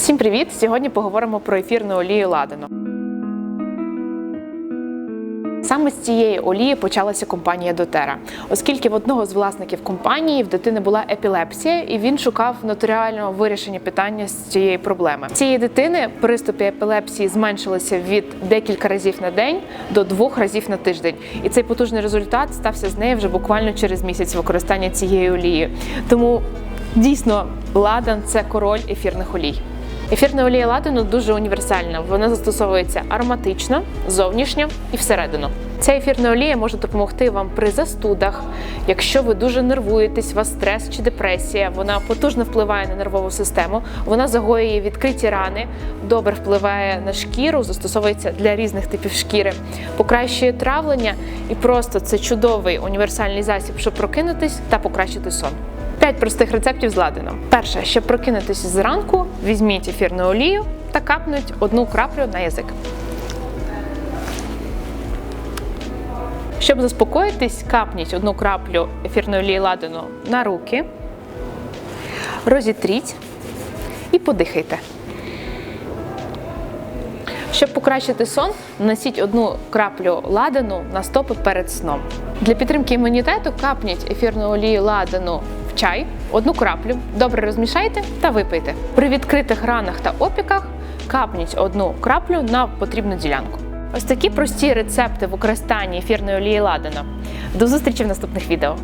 Всім привіт! Сьогодні поговоримо про ефірну олію ладану. Саме з цієї олії почалася компанія Дотера, оскільки в одного з власників компанії в дитини була епілепсія, і він шукав нотаріального вирішення питання з цієї проблеми. Цієї дитини приступи епілепсії зменшилися від декілька разів на день до двох разів на тиждень. І цей потужний результат стався з нею вже буквально через місяць використання цієї олії. Тому дійсно ладан це король ефірних олій. Ефірна олія ладану дуже універсальна. Вона застосовується ароматично, зовнішньо і всередину. Ця ефірна олія може допомогти вам при застудах, якщо ви дуже нервуєтесь, у вас стрес чи депресія. Вона потужно впливає на нервову систему, вона загоює відкриті рани, добре впливає на шкіру, застосовується для різних типів шкіри, покращує травлення і просто це чудовий універсальний засіб, щоб прокинутись та покращити сон. П'ять простих рецептів з ладаном. Перше, щоб прокинутися зранку, візьміть ефірну олію та капнуть одну краплю на язик. Щоб заспокоїтись, капніть одну краплю ефірної олії ладану на руки, розітріть і подихайте. Щоб покращити сон, нанесіть одну краплю ладану на стопи перед сном. Для підтримки імунітету капніть ефірну олію ладану чай, одну краплю, добре розмішайте та випийте. При відкритих ранах та опіках капніть одну краплю на потрібну ділянку. Ось такі прості рецепти використання ефірної олії ладана. До зустрічі в наступних відео.